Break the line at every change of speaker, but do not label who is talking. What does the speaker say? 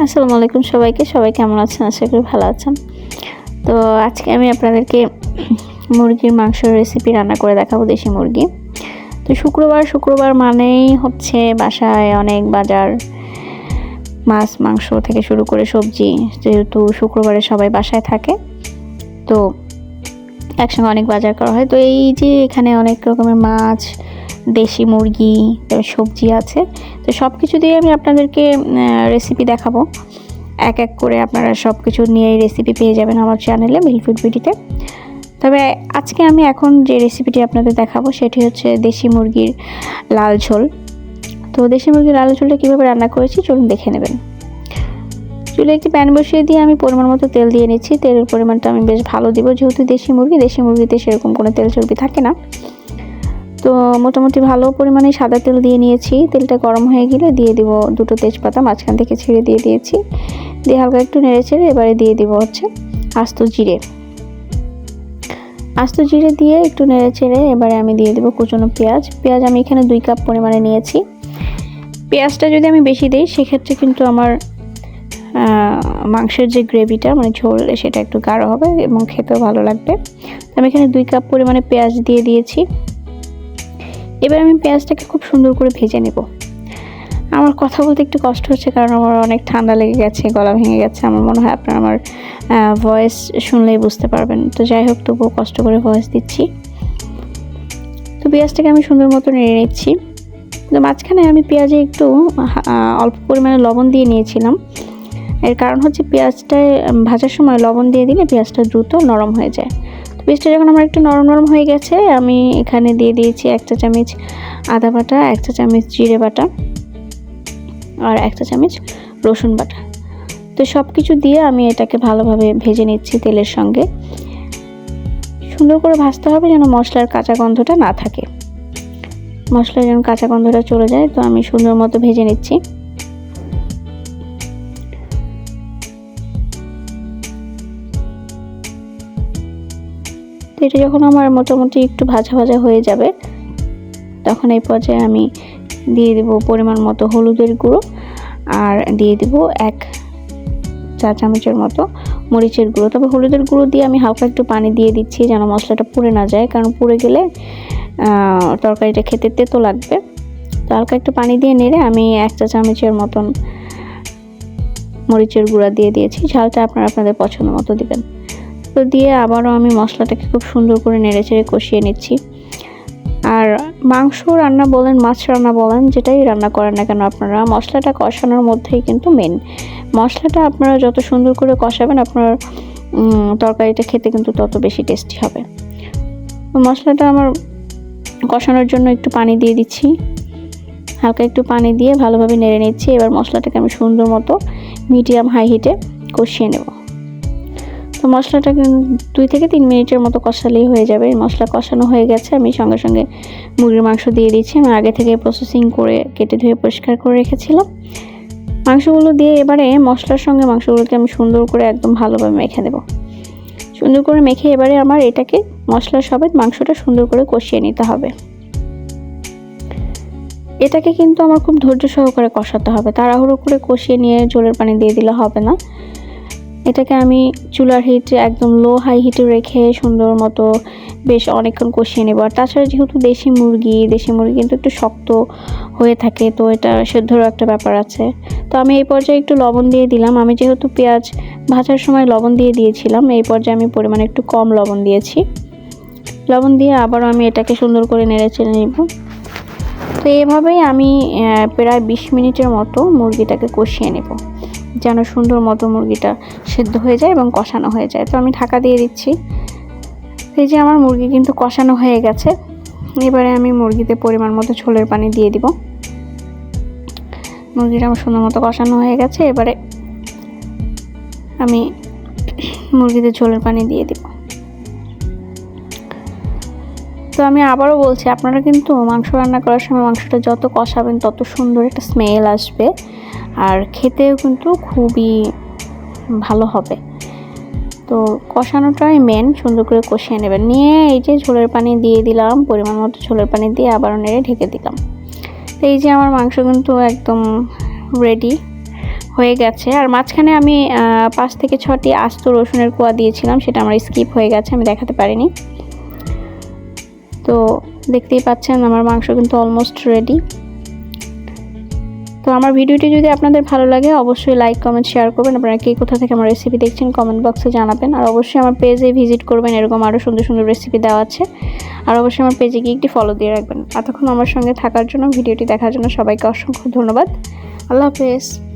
আসসালামু আলাইকুম সবাইকে। সবাই কেমন আছেন? আশা করি ভালো আছেন। তো আজকে আমি আপনাদেরকে মুরগির মাংসের রেসিপি রান্না করে দেখাবো দেশি মুরগি। তো শুক্রবার শুক্রবার মানেই হচ্ছে বাসায় অনেক বাজার, মাছ, মাংস থেকে শুরু করে সবজি। যেহেতু শুক্রবারে সবাই বাসায় থাকে, তো একসঙ্গে অনেক বাজার করা হয়। তো এই যে এখানে অনেক রকমের মাছ দেশি মুরগি সবজি আছে। তো সব কিছু দিয়ে আমি আপনাদেরকে রেসিপি দেখাবো। এক এক করে আপনারা সব কিছু নিয়েই রেসিপি পেয়ে যাবেন আমার চ্যানেলে মিলফুড বিডিতে তবে আজকে আমি এখন যে রেসিপিটি আপনাদের দেখাবো, সেটি হচ্ছে দেশি মুরগির লাল ঝোল। তো দেশি মুরগির লাল ঝোলটা কীভাবে রান্না করেছি, চলুন দেখে নেবেন। চুলে একটি প্যান বসিয়ে দিয়ে আমি পরিমাণ মতো তেল দিয়ে নিচ্ছি। তেলের পরিমাণটা আমি বেশ ভালো দিব। যেহেতু দেশি মুরগি, দেশি মুরগিতে সেরকম কোনো তেল চর্বি থাকে না। তো মোটামুটি ভালো পরিমাণে সাদা তেল দিয়ে নিয়েছি। তেলটা গরম হয়ে গেলে দিয়ে দিব দুটো তেজপাতা, মাঝখান থেকে ছেড়ে দিয়ে দিয়েছি। দিয়ে হালকা একটু নেড়ে ছেড়ে এবারে দিয়ে দিব হচ্ছে আস্ত জিরে। আস্ত জিরে দিয়ে একটু নেড়ে চেড়ে এবারে আমি দিয়ে দেবো কুচনো পেঁয়াজ। পেঁয়াজ আমি এখানে দুই কাপ পরিমাণে নিয়েছি। পেঁয়াজটা যদি আমি বেশি দিই, সেক্ষেত্রে কিন্তু আমার মাংসের যে গ্রেভিটা মানে ঝোল, সেটা একটু গাঢ় হবে এবং খেতেও ভালো লাগবে। আমি এখানে দুই কাপ পরিমাণে পেঁয়াজ দিয়ে দিয়েছি। এবার আমি পেঁয়াজটাকে খুব সুন্দর করে ভেজে নেব। আমার কথা বলতে একটু কষ্ট হচ্ছে কারণ আমার অনেক ঠান্ডা লেগে গেছে, গলা ভেঙে গেছে। আমার মনে হয় আপনারা আমার ভয়েস শুনলেই বুঝতে পারবেন। তো যাই হোক, তবুও কষ্ট করে ভয়েস দিচ্ছি। তো পেঁয়াজটাকে আমি সুন্দর মতো নেড়ে নিচ্ছি। তো মাঝখানে আমি পেঁয়াজে একটু অল্প পরিমাণে লবণ দিয়ে নিয়েছিলাম। এর কারণ হচ্ছে পেঁয়াজটায়, ভাজার সময় লবণ দিয়ে দিলে পেঁয়াজটা দ্রুত নরম হয়ে যায়। পেস্টটা যখন আমার একটু নরম নরম হয়ে গেছে, আমি এখানে দিয়ে দিয়েছি এক চা চামচ আদা বাটা এক চা চামচ জিরে বাটা আর এক চা চামচ রসুন বাটা। তো সব কিছু দিয়ে আমি এটাকে ভালোভাবে ভেজে নিচ্ছি তেলের সঙ্গে। সুন্দর করে ভাজতে হবে যেন মশলার কাঁচা গন্ধটা না থাকে। মশলার যেন কাঁচা গন্ধটা চলে যায়, তো আমি সুন্দর মতো ভেজে নিচ্ছি। এটা যখন আমার মোটামুটি একটু ভাজা ভাজা হয়ে যাবে, তখন এই পর্যায়ে আমি দিয়ে দেব পরিমাণ মতো হলুদের গুঁড়ো আর দিয়ে দেব এক চা চামচের মতো মরিচের গুঁড়ো। তবে হলুদের গুঁড়ো দিয়ে আমি হালকা একটু পানি দিয়ে দিচ্ছি যেন মশলাটা পুড়ে না যায়, কারণ পুড়ে গেলে তরকারিটা খেতে তেতো লাগবে। তো হালকা একটু পানি দিয়ে নেড়ে আমি এক চা চামচের মতন মরিচের গুঁড়া দিয়ে দিয়েছি। ঝালটা আপনারা আপনাদের পছন্দ মতো দিবেন। তো দিয়ে আবারও আমি মশলাটাকে খুব সুন্দর করে নেড়ে চেড়ে কষিয়ে নিচ্ছি। আর মাংস রান্না বলেন, মাছ রান্না বলেন, যেটাই রান্না করেন না কেন আপনারা, মশলাটা কষানোর মধ্যেই কিন্তু মেন মশলাটা আপনারা যত সুন্দর করে কষাবেন, আপনার তরকারিটা খেতে কিন্তু তত বেশি টেস্টি হবে। মশলাটা আমার কষানোর জন্য একটু পানি দিয়ে দিচ্ছি। হালকা একটু পানি দিয়ে ভালোভাবে নেড়ে নিচ্ছি। এবার মশলাটাকে আমি সুন্দর মতো মিডিয়াম হাই হিটে কষিয়ে নেব। তো মশলাটা দুই থেকে তিন মিনিটের মতো কষালেই হয়ে যাবে। মশলা কষানো হয়ে গেছে, আমি সঙ্গে সঙ্গে মুরগির মাংস দিয়ে দিচ্ছি আমি আগে থেকে প্রসেসিং করে, কেটে ধুয়ে পরিষ্কার করে রেখেছিলাম। মাংসগুলো দিয়ে এবারে মশলার সঙ্গে মাংসগুলোকে আমি সুন্দর করে একদম ভালোভাবে মেখে দেবো সুন্দর করে মেখে এবারে আমার এটাকে মশলার সবেত মাংসটা সুন্দর করে কষিয়ে নিতে হবে। এটাকে কিন্তু আমার খুব ধৈর্য সহকারে কষাতে হবে। তাড়াহুড়ো করে কষিয়ে নিয়ে জলের পানি দিয়ে দিলে হবে না। এটাকে আমি চুলার হিটে একদম লো হাই হিটে রেখে সুন্দর মতো বেশ অনেকক্ষণ কষিয়ে নেব। আর তাছাড়া যেহেতু দেশি মুরগি দেশি মুরগি কিন্তু একটু শক্ত হয়ে থাকে, তো এটা সেদ্ধরও একটা ব্যাপার আছে। তো আমি এই পর্যায়ে একটু লবণ দিয়ে দিলাম। আমি যেহেতু পেঁয়াজ ভাজার সময় লবণ দিয়ে দিয়েছিলাম, এই পর্যায়ে আমি পরিমাণে একটু কম লবণ দিয়েছি। লবণ দিয়ে আবারও আমি এটাকে সুন্দর করে নেড়ে চেড়ে নিব। তো এভাবেই আমি প্রায় বিশ মিনিটের মতো মুরগিটাকে কষিয়ে নেব। যেন সুন্দর মতো মুরগিটা সেদ্ধ হয়ে যায় এবং কষানো হয়ে যায়। তো আমি ঢাকা দিয়ে দিচ্ছি। এই যে আমার মুরগি কিন্তু কষানো হয়ে গেছে। এবারে আমি মুরগিতে পরিমাণ মতো ছোলের পানি দিয়ে দিব। মুরগিটা আমার সুন্দর মতো কষানো হয়ে গেছে। এবারে আমি মুরগিতে ঝোলের পানি দিয়ে দিব। আমি আবারও বলছি, আপনারা কিন্তু মাংস রান্না করার সময় মাংসটা যত কষাবেন, তত সুন্দর একটা স্মেল আসবে। আর খেতেও কিন্তু খুবই ভালো হবে। তো কষানোটাই মেন সুন্দর করে কষিয়ে নেবেন। নিয়ে এই যে ঝোলের পানি দিয়ে দিলাম, পরিমাণ মতো ঝোলের পানি দিয়ে আবারও নেড়ে ঢেকে দিলাম। তো এই যে আমার মাংস কিন্তু একদম রেডি হয়ে গেছে। আর মাঝখানে আমি পাঁচ থেকে ছটি আস্ত রসুনের কোয়া দিয়েছিলাম, সেটা আমার স্কিপ হয়ে গেছে, আমি দেখাতে পারিনি। তো দেখতেই পাচ্ছেন আমার মাংস কিন্তু অলমোস্ট রেডি তো আমার ভিডিওটি যদি আপনাদের ভালো লাগে, অবশ্যই লাইক কমেন্ট শেয়ার করবেন। আপনারা কে কোথা থেকে আমার রেসিপি দেখছেন কমেন্ট বক্সে জানাবেন। আর অবশ্যই আমার পেজে ভিজিট করবেন, এরকম আরও সুন্দর সুন্দর রেসিপি দেওয়া আছে। আর অবশ্যই আমার পেজে গিয়ে একটি ফলো দিয়ে রাখবেন। এতক্ষণ আমার সঙ্গে থাকার জন্য, ভিডিওটি দেখার জন্য সবাইকে অসংখ্য ধন্যবাদ। আল্লাহ হাফেজ।